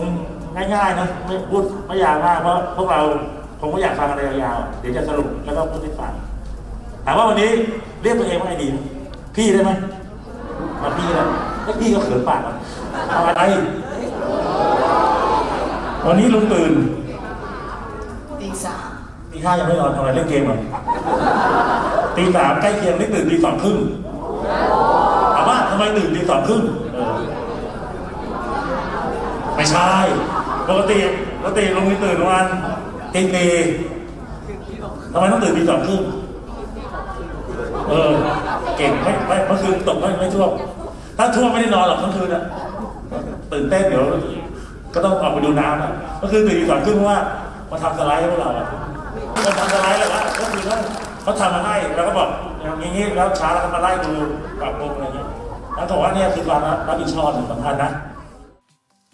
งง่ายๆนะไม่พูดไม่ยาวมากเพราะพวกเราคงไม่อยากฟังอะไรยาวๆเดี๋ยวจะสรุปแล้วก็พูดให้ฟังถามว่าวันนี้เรียกตัวเองว่าไงดี พี่ได้ไหมมาพี่แล้วแล้วพี่ก็เขินปากอะเอาอะไรวันนี้ลุงตื่นตีสามตีห้ายังไม่นอนทำอะไรเล่นเกมเหรอตีสามใกล้เคียงนี่ตื่นตีสองครึ่งถามว่าทำไมตื่นตีสองครึ่งเออไม่ ใช่ปกติปกติลุงนี่ตื่นประมาณตีสี่ทำไมต้องตื่นตีสองครึ่งเออเก่งไม่ไม่เมื่อคืนตกไม่ไม่ท่วมถ้าท่วมไม่ได้นอนหรอกทั้งคืนอะตื่นเต้นเดี๋ยวก็ต้องออกไปดูน้ำอะเมื่อคืนตื่นตีสองครึ่งเพราะว่ามาทำสไลด์ให้พวกเราอะมาทำสไลด์แล้วอะก็คือว่าเขาทำมาให้แล้วก็บอกอย่างนี้แล้วช้าแล้วก็มาไล่ดูปรับปรุงอะไรเงี้ยแล้วบอกว่าเนี่ยคือความรับผิดชอบสำคัญนะ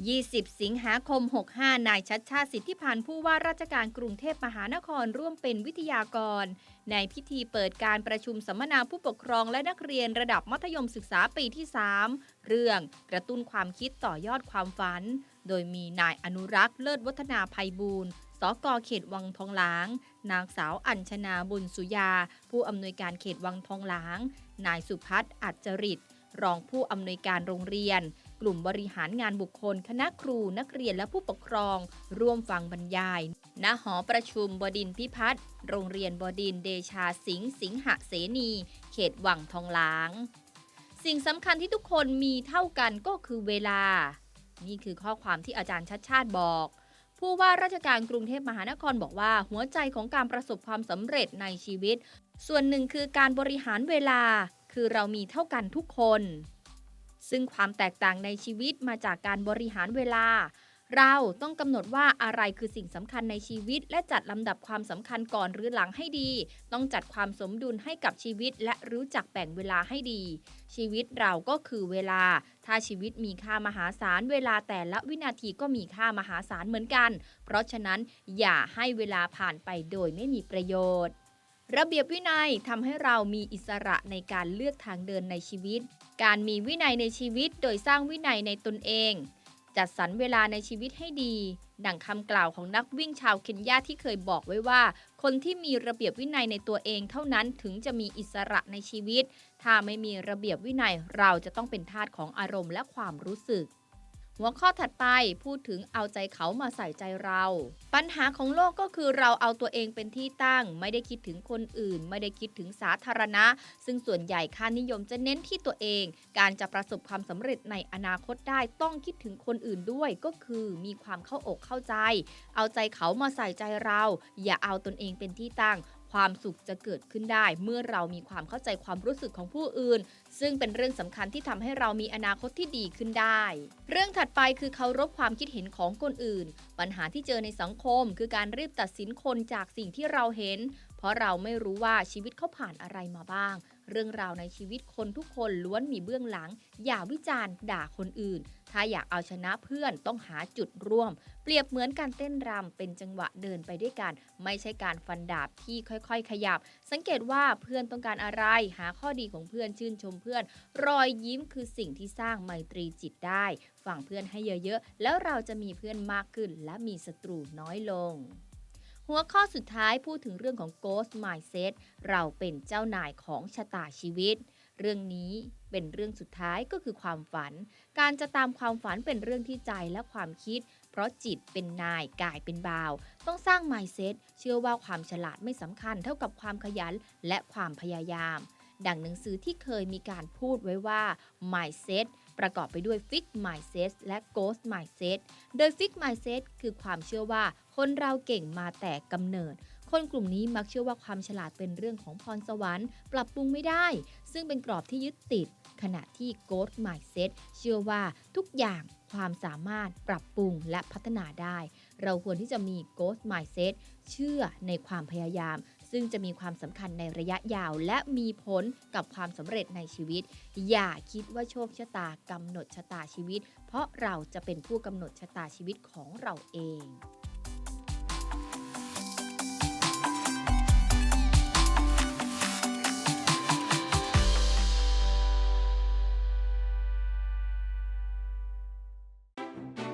20 สิงหาคม 65 นายชัดชาติสิทธิพันธ์ผู้ว่าราชการกรุงเทพมหานครร่วมเป็นวิทยากร ในพิธีเปิดการประชุมสัมมนาผู้ปกครองและนักเรียนระดับมัธยมศึกษาปีที่ 3 เรื่องกระตุ้นความคิดต่อยอดความฝัน โดยมีนายอนุรักษ์เลิศวัฒนาภัยบูรณ์สกเขตวังทองหลาง นางสาวอัญชนาบุญสุยา ผู้อำนวยการเขตวังทองหลาง นายสุพัฒน์อัจจริตรองผู้อำนวยการโรงเรียน ลุ่มบริหารงานบุคคล คณะครูนักเรียนและผู้ปกครอง ร่วมฟังบรรยายณหอประชุมบดินพิพัฒน์โรงเรียนบดินเดชาสิงห์สิงหเสนี เขตวังทองหลาง สิ่งสำคัญที่ทุกคนมีเท่ากันก็คือเวลา นี่คือข้อความที่อาจารย์ชัดชาติบอกผู้ว่าราชการกรุงเทพมหานครบอกว่า หัวใจของการประสบความสำเร็จในชีวิต ส่วนหนึ่งคือการบริหารเวลา คือเรามีเท่ากันทุกคน ซึ่งความแตกต่างในชีวิตมาจากการบริหารเวลา เราต้องกำหนดว่าอะไรคือสิ่งสำคัญในชีวิต และจัดลำดับความสำคัญก่อนหรือหลังให้ดี ต้องจัดความสมดุลให้กับชีวิต และรู้จักแบ่งเวลาให้ดี ชีวิตเราก็คือเวลา ถ้าชีวิตมีค่ามหาศาลเวลาแต่ละวินาทีก็มีค่ามหาศาลเหมือนกัน เพราะฉะนั้นอย่าให้เวลาผ่านไปโดยไม่มีประโยชน์ ระเบียบวินัยทำให้เรามีอิสระในการเลือกทางเดินในชีวิต การมีวินัยในชีวิตโดยสร้างวินัยในตนเอง จัดสรรเวลาในชีวิตให้ดี ดังคำกล่าวของนักวิ่งชาวเคนยาที่เคยบอกไว้ว่า คนที่มีระเบียบวินัยในตัวเองเท่านั้นถึงจะมีอิสระในชีวิต ถ้าไม่มีระเบียบวินัยเราจะต้องเป็นทาสของอารมณ์และความรู้สึก หัวข้อถัดไปพูดถึงเอาใจเขามาใส่ใจเรา ปัญหาของโลกก็คือเราเอาตัวเองเป็นที่ตั้ง ไม่ได้คิดถึงคนอื่น ไม่ได้คิดถึงสาธารณะ ซึ่งส่วนใหญ่ค่านิยมจะเน้นที่ตัวเอง การจะประสบความสำเร็จในอนาคตได้ต้องคิดถึงคนอื่นด้วย ก็คือมีความเข้าอกเข้าใจ เอาใจเขามาใส่ใจเรา อย่าเอาตนเองเป็นที่ตั้ง ความสุขจะเกิดขึ้นได้ เมื่อเรามีความเข้าใจความรู้สึกของผู้อื่น ซึ่งเป็นเรื่องสำคัญที่ทำให้เรามีอนาคตที่ดีขึ้นได้ เรื่องถัดไปคือเคารพความคิดเห็นของคนอื่น ปัญหาที่เจอในสังคม คือการรีบตัดสินคนจากสิ่งที่เราเห็น ราะเราไม่รู้ว่าชีวิตเขาผ่านอะไรมาบ้าง เรื่องราวในชีวิตคนทุกคนล้วนมีเบื้องหลัง อย่าวิจารณ์ด่าคนอื่น ถ้าอยากเอาชนะเพื่อนต้องหาจุดร่วม เปรียบเหมือนการเต้นรำเป็นจังหวะเดินไปด้วยกัน ไม่ใช่การฟันดาบที่ค่อยๆ ขยับ สังเกตว่าเพื่อนต้องการอะไร หาข้อดีของเพื่อนชื่นชมเพื่อน รอยยิ้มคือสิ่งที่สร้างไมตรีจิตได้ฟังเพื่อนให้เยอะๆ แล้วเราจะมีเพื่อนมากขึ้นและมีศัตรูน้อยลง หัวข้อสุดท้ายพูดถึงเรื่องของ Ghost Mindset เราเป็นเจ้านายของชะตาชีวิต เรื่องนี้เป็นเรื่องสุดท้ายก็คือความฝัน การจะตามความฝันเป็นเรื่องที่ใจและความคิด เพราะจิตเป็นนายกายเป็นบ่าว ต้องสร้าง mindset เชื่อว่าความฉลาดไม่สำคัญเท่ากับความขยันและความพยายาม ดังหนังสือที่เคยมีการพูดไว้ว่า mindset ประกอบไปด้วย fix mindset และ ghost mindset โดย fix mindset คือความเชื่อว่าคนเราเก่งมาแต่กำเนิด คนกลุ่มนี้มักเชื่อว่าความฉลาดเป็นเรื่องของพรสวรรค์ ปรับปรุงไม่ได้ ซึ่งเป็นกรอบที่ยึดติด ขณะที่ ghost mindset เชื่อว่าทุกอย่างความสามารถปรับปรุงและพัฒนาได้ เราควรที่จะมี ghost mindset เชื่อในความพยายาม ซึ่งจะมีความสำคัญในระยะยาว และมีผลกับความสำเร็จในชีวิต อย่าคิดว่าโชคชะตากำหนดชะตาชีวิต เพราะเราจะเป็นผู้กำหนดชะตาชีวิตของเราเอง